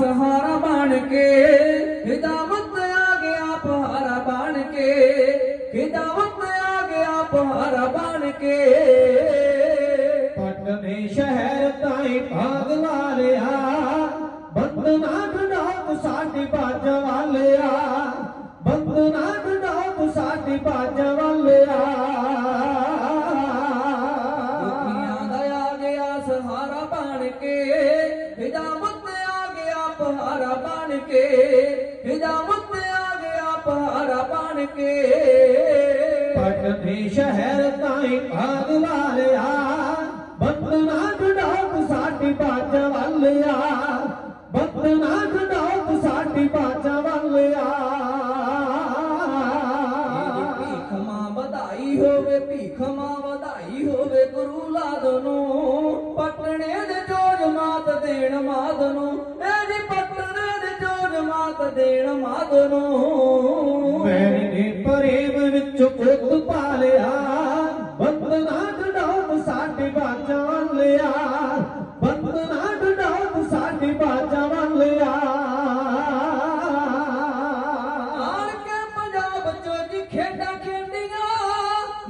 ਸਹਾਰਾ ਬਣ ਕੇ ਹਿਦਾਵਤ ਆ ਗਿਆ ਪਹਾਰਾ ਬਣ ਕੇ ਹਿਦਾਵਤ ਆ ਗਿਆ ਪਹਾਰਾ ਬਣ ਕੇ। ਪਟਨੇ ਸ਼ਹਿਰ ਤਾਈ ਭਾਗ ਵਾਲਿਆ ਬੰਦਨਾ ਢਡਾਕ ਸਾਡੀ ਬਾਜ ਵਾਲਿਆ। ਬੰਦਨਾ ਢਡਾਕ ਸਾਡੀ ਬਾਜ ਕੇ ਹਿਦਾਵਤ ਆ ਗਿਆ ਪਹਾਰਾ ਬਣ ਕੇ। ਪਟਨੇ ਸ਼ਹਿਰ ਤਾਈ ਭਾਗ ਵਾਲਿਆ ਬੰਦਨਾ ਢਡਾਕ ਸਾਡੀ ਬਾਜ ਵਾਲਿਆ ਬੰਦਨਾ ਢਡਾਕ ਸਾਡੀ ਬਾਜ ਵਾਲਿਆ ਭੀਖ ਮਾਂ ਵਧਾਈ ਹੋਵੇ ਭੀਖ ਮਾਂ ਵਧਾਈ ਹੋਵੇ ਗੁਰੂ ਲਾਦ ਨੂੰ। ਪਟਣੇ ਦੇ ਜੋਜ ਮਾਤ ਦੇਣ ਮਾਦ ਨੂੰ ਦੇ ਮਾਤ ਦੇਣ ਮਾਦ ਨੂੰ। ਮੈਨੇ ਨੇ ਪ੍ਰੇਮ ਵਿੱਚ ਪੁੱਤ ਪਾਲਿਆ ਬੰਦਨਾ ਢਡਾਉ ਸਾਡੀ ਬਾਜਾਂ ਵਾਲਿਆ ਬੰਦਨਾ ਢਡਾਉ ਸਾਡੀ ਬਾਜਾਂ ਵਾਲਿਆ ਆਣ ਕੇ ਪੰਜਾਬ ਚੋਂ ਜੀ ਖੇਡਾਂ ਖੇਡੀਆਂ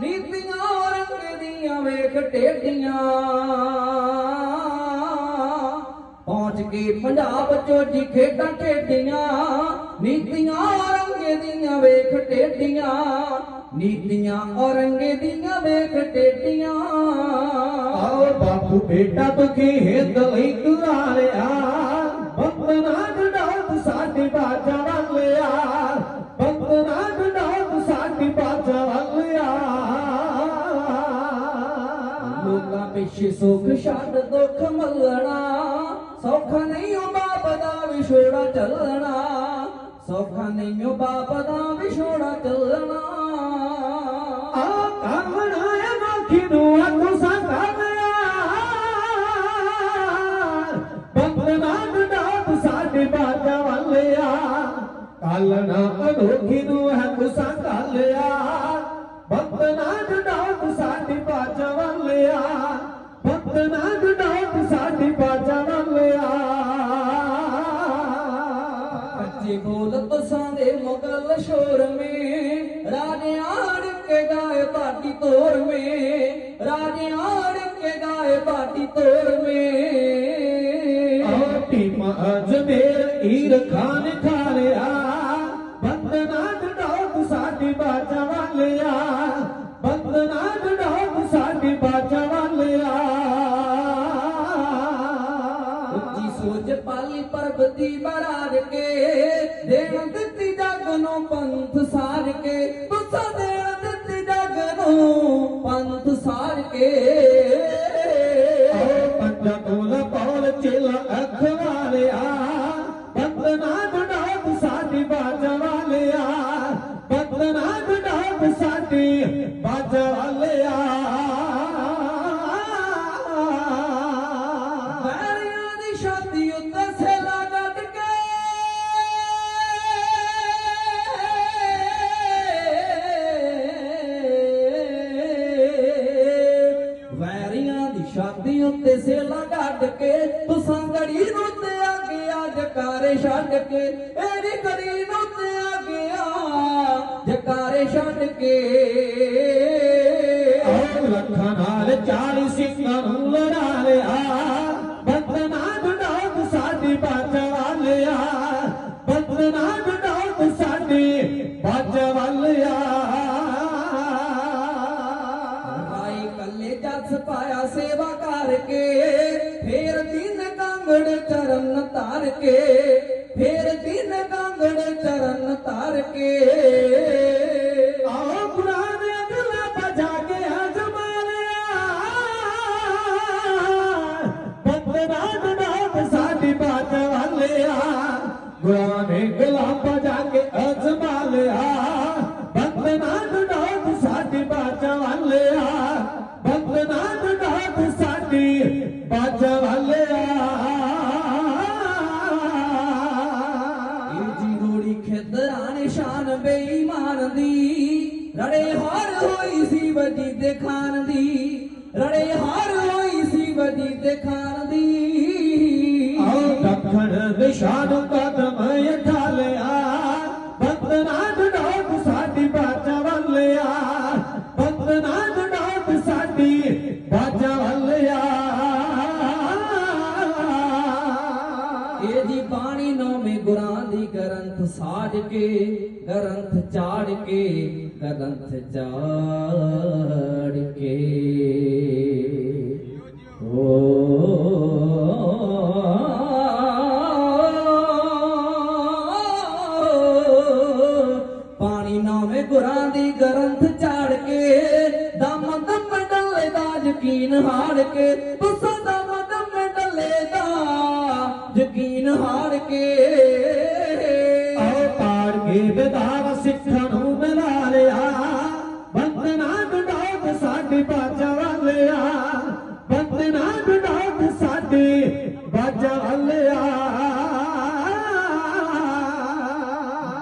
ਨੀਤੀਆਂ ਰੰਗ ਦੀਆਂ ਵੇਖ ਟੇਡੀਆਂ ਪਹੁੰਚ ਕੇ ਪੰਜਾਬ ਚੋਂ ਜੀ ਖੇਡਾਂ ਖੇਡੀਆਂ ਨੀਤੀਆਂ ਰੰਗ ਦੀਆਂ ਵੇਖ ਟੇਡੀਆਂ ਨੀਤੀਆਂ ਔਰੰਗੇ ਦੀਆਂ ਵੇਖ ਟੇਡੀਆਂ। ਆਓ ਬਾਪੂ ਬੇਟਾ ਤੁਖੀ ਹਿੰਦ ਲਈ ਕੁਰਾਰਿਆ ਬੰਦਨਾ ਢਡਾਉ ਸਾਡੀ ਬਾਜਾਂ ਵਾਲਿਆ ਬੰਦਨਾ ਢਡਾਉ ਸਾਡੀ ਬਾਜਾਂ ਵਾਲਿਆ ਲੋਕਾਂ ਪਿੱਛੇ ਸੁੱਖ ਛੱਡ ਦੁੱਖ ਮੱਲਣਾ ਸੌਖਾ ਨਹੀਂ ਉਹ ਬਾਪ ਦਾ ਵਿਛੋੜਾ ਚੱਲਣਾ। ਸੌਖਾ ਨਹੀਂ ਉਹ ਬਾਪ ਦਾ ਵਿਛੋੜਾ ਚੱਲਣਾ। ਆ ਕਾਮਣਾ ਮੱਖੀ ਨੂੰ ਆਖੋ ਸੰਗਾਲਿਆ ਬੰਦਨਾ ਢਡਾਉ ਸਾਡੀ ਬਾਜਾਂ ਵਾਲਿਆ। ਕਾਲਨਾ ਅਨੋਖੀ ਨੂੰ ਹੈ ਕੁਸਾ ਕਾਲਿਆ ਬੰਦਨਾ ਢਡਾਉ ਸਾਡੀ ਬਾਜਾਂ ਵਾਲਿਆ। ਬੰਦਨਾ ਢਡਾਉ ਕੱਚੇ ਬੋਲ ਤਸਾਂ ਦੇ ਮੁਗਲ ਸ਼ੋਰ ਮੇ। ਰਾਜੇ ਆੜ ਕੇ ਗਾਏ ਬਾਟੀ ਤੋਰ ਮੇ। ਰਾਜੇ ਆੜ ਕੇ ਗਾਏ ਬਾਟੀ ਤੋਰ ਮੇ। ਆਟੀ ਅਜਮੇਰ ਈਰ ਖਾਨ ਖਾਲਿਆ ਬੰਦਨਾ ਢਡਾਉ ਸਾਡੀ ਬਾਜਾਂ ਵਾਲਿਆ। ਬੰਦਨਾ ਢਡਾਉ ਸਾਡੀ ਬਾਜਾਂ ਵਾਲਿਆ। ਉੱਚੀ ਸੋਚ ਪਾਲੀ ਪਰਬਤੀ ਬੜਾਰ ਕੇ ਦੇਣ ਦਿੱਤੀ ਜਗ ਨੂੰ ਪੰਥ ਸਾਰ ਕੇ ਤੁਸਾਂ ਦੇਣ ਦਿੱਤੀ ਜਗ ਨੂੰ ਪੰਥ ਸਾਰ ਕੇ। ਆਓ ਪੰਜਾ ਕੋਲ ਪੌਲ ਚਿਲ ਅੱਖ ਜਕਾਰੇ ਛੱਡ ਕੇ ਇਹਦੀ ਗੜੀ ਨੂੰ ਤੇ ਆ ਗਿਆ। ਜਕਾਰੇ ਛੱਡ ਕੇ। ਆਓ ਲੱਖਾਂ ਨਾਲ ਚਾਲੀ ਸਿੰਘਾਂ ਨੂੰ ਲੜਾ ਲਿਆ। ਬੰਦਨਾ ਢਡਾਉ ਸਾਡੀ ਬਾਜਾਂ ਵਾਲਿਆ ਬੰਦਨਾ ਢਡਾਉ ਸਾਡੀ ਬਾਜਾਂ ਵਾਲਿਆ ਆਈ ਕੱਲੇ ਜੱਸ ਪਾਇਆ ਸੇਵਾ ਕਰਕੇ ਫੇਰ ਦਿਨ ਕਾਂਗੜ ਚਰਨ ਧਾਰ ਕੇ, ਫੇਰ ਦਿਨ ਕਾਂਗੜ ਚਰਨ ਧਾਰ ਕੇ। ਆਓ ਕੁਰਾਨ ਅਗਲਾ ਬਜਾ ਕੇ ਅਜਮਾ ਲਿਆ ਬੰਦਨਾ ਸਾਡੀ ਬਾਜਾਂ ਵਾਲਿਆ। ਕੁਰਾਨ ਅਗਲਾ ਬਜਾ ਕੇ ਅਜਮਾ ਲਿਆ ਬੰਦਨਾ ਢਡਾਉ ਸਾਡੀ ਬਾਜਾਂ ਨਿਸ਼ਾਨ ਬੇਈਮਾਨ ਦੀ ਰੜੇ ਹਾਰ ਹੋਈ ਸੀ ਵਜੀ ਦੇ ਖਾਨ ਦੀ ਰੜੇ ਹਾਰ ਹੋਈ ਸੀ ਵਜੀ ਦੇ ਖਾਨ ਦੀ। ਆਓ ਦੱਖਣ ਦੇ ਸ਼ਾਹ ਨੂੰ ਕਦਮ ਉਠਾ ਲਿਆ ਬੰਦਨਾ ਡੋਕ ਸਾਡੀ ਬਾਜਾ ਵੱਲਿਆ ਬੰਦਨਾ ਡੋਕ ਸਾਡੀ ਬਾਜਾ ਵੱਲਿਆ। ਇਹ ਜੀ ਬਾਣੀ ਨੌਵੇਂ ਗੁਰਾਂ ਗ੍ਰੰਥ ਸਾਜ ਕੇ, ਗ੍ਰੰਥ ਚਾੜ ਕੇ, ਗ੍ਰੰਥ ਚਾੜ ਕੇ। ਪਾਣੀ ਨੌਵੇਂ ਗੁਰਾਂ ਦੀ ਗ੍ਰੰਥ ਚਾੜ ਕੇ, ਦਮ ਦਮ ਡੱਲੇ ਦਾ ਯਕੀਨ ਹਾਰ ਕੇ ਤੁਸਾਂ ਦਾ ਮਦਮ ਡੱਲੇ ਦਾ ਯਕੀਨ ਹਾਰ ਕੇ। ਵਿਦਾਰ ਸਿੱਖਾਂ ਨੂੰ ਮਿਲਾ ਲਿਆ। ਬੰਦਨਾ ਡੋਕ ਸਾਡੀ ਬਾਜਾ ਵੱਲਿਆ ਬੰਦਨਾ ਡੋਕ ਸਾਡੀ ਬਾਜਾ ਵੱਲਿਆ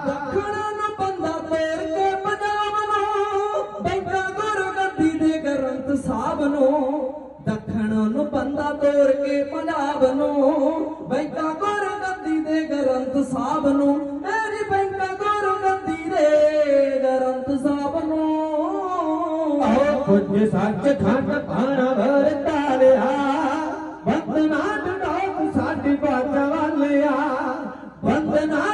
ਦੱਖਣ ਨੂੰ ਬੰਦਾ ਤੇਰ ਕੇ ਪੰਜਾਬ ਨੂੰ ਬੈਠਾ ਗੁਰ ਗੱਦੀ ਦੇ ਗ੍ਰੰਥ ਸਾਹਿਬ ਨੂੰ ਦੱਖਣ ਨੂੰ ਬੰਦਾ ਤੋਰ ਕੇ ਪੰਜਾਬ ਨੂੰ ਬੈਠਾ ਗੁਰ ਗੱਦੀ ਦੇ ਗ੍ਰੰਥ ਸਾਹਿਬ ਨੂੰ ਬਾਜਾ ਵਾਲਿਆ ਬੰਦਨਾ